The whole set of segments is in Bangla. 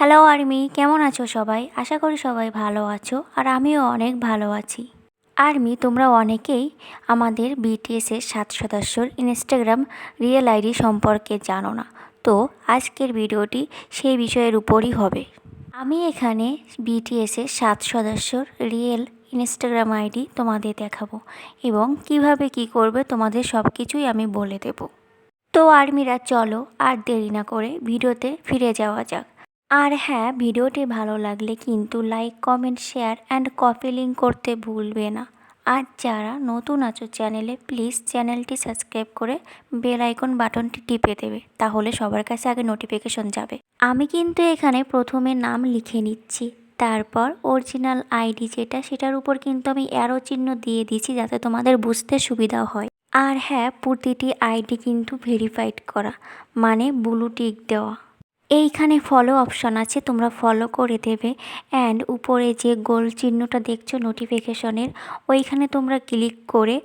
হ্যালো আর্মি, কেমন আছো সবাই? আশা করি সবাই ভালো আছো, আর আমিও অনেক ভালো আছি। আর্মি, তোমরা অনেকেই আমাদের বিটিএসের সাত সদস্যর ইনস্টাগ্রাম রিয়েল আইডি সম্পর্কে জানো না। তো আজকের ভিডিওটি সেই বিষয়ের উপরই হবে। আমি এখানে বিটিএসের সাত সদস্যর রিয়েল ইনস্টাগ্রাম আইডি তোমাদের দেখাবো এবং কীভাবে কি করবে তোমাদের সব কিছুই আমি বলে দেবো। তো আর্মিরা, চলো আর দেরি না করে ভিডিওতে ফিরে যাওয়া যাক। আর হ্যাঁ ভিডিওটি ভালো লাগলে কিন্তু like comment share and copy link করতে ভুলবে না। আর যারা নতুন আছো চ্যানেলে প্লিজ চ্যানেলটি সাবস্ক্রাইব করে বেল আইকন বাটনটি টিপে দেবে, তাহলে সবার কাছে আগে নোটিফিকেশন যাবে। আমি কিন্তু এখানে প্রথমে নাম লিখে নিচ্ছি, তারপর অরিজিনাল আইডি যেটা, সেটার উপর কিন্তু আমি অ্যারো চিহ্ন দিয়ে দিচ্ছি যাতে তোমাদের বুঝতে সুবিধা হয়। আর হ্যাঁ প্রতিটি আইডি কিন্তু ভেরিফাইড করা মানে ব্লু টিক দেওয়া। এইখানে ফলো অপশন আছে, তোমরা ফলো করে দেবে। অ্যান্ড উপরে যে গোল চিহ্নটা দেখছ নোটিফিকেশনের ওইখানে তোমরা ক্লিক করে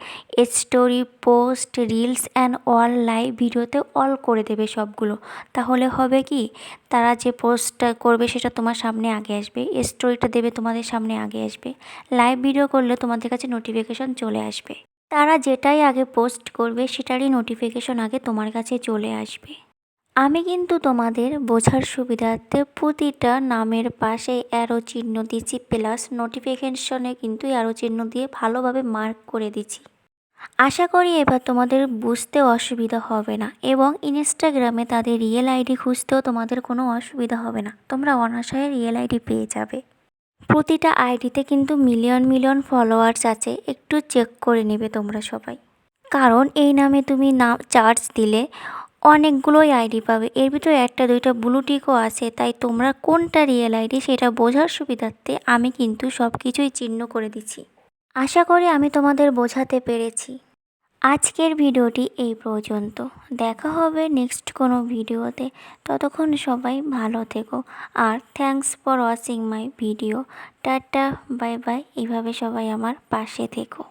story post reels and all live ভিডিওতে অল করে দেবে সবগুলো। তাহলে হবে কি? তারা যে পোস্টটা করবে সেটা তোমার সামনে আগে আসবে স্টোরিটা দেবে তোমাদের সামনে আগে আসবে। লাইভ ভিডিও করলে তোমাদের কাছে নোটিফিকেশন চলে আসবে। তারা যেটাই আগে পোস্ট করবে, সেটারই নোটিফিকেশন আগে তোমার কাছে চলে আসবে। আমি কিন্তু তোমাদের বোঝার সুবিধার্থে প্রতিটা নামের পাশে অ্যারো চিহ্ন দিচ্ছি প্লাস নোটিফিকেশনে কিন্তু অ্যারো চিহ্ন দিয়ে ভালোভাবে মার্ক করে দিচ্ছি। আশা করি এবার তোমাদের বুঝতে অসুবিধা হবে না এবং ইনস্টাগ্রামে তাদের রিয়েল আইডি খুঁজতেও তোমাদের কোনো অসুবিধা হবে না। তোমরা অনাশয়ে রিয়েল আইডি পেয়ে যাবে। প্রতিটা আইডিতে কিন্তু মিলিয়ন মিলিয়ন ফলোয়ার্স আছে, একটু চেক করে নেবে তোমরা সবাই। কারণ এই নামে তুমি নাম চার্জ দিলে অনেকগুলোই আইডি পাবে। এর ভিতরে একটা, দুইটা ব্লু টিকও আছে, তাই তোমরা কোনটা রিয়েল আইডি সেটা বোঝার সুবিধার্থে আমি কিন্তু সব কিছুই চিহ্ন করে দিচ্ছি। আশা করি আমি তোমাদের বোঝাতে পেরেছি। আজকের ভিডিওটি এই পর্যন্ত। দেখা হবে নেক্সট কোনো ভিডিওতে। ততক্ষণ সবাই ভালো থেকো। আর thanks for watching my video tata bye bye এইভাবে সবাই আমার পাশে থেকো।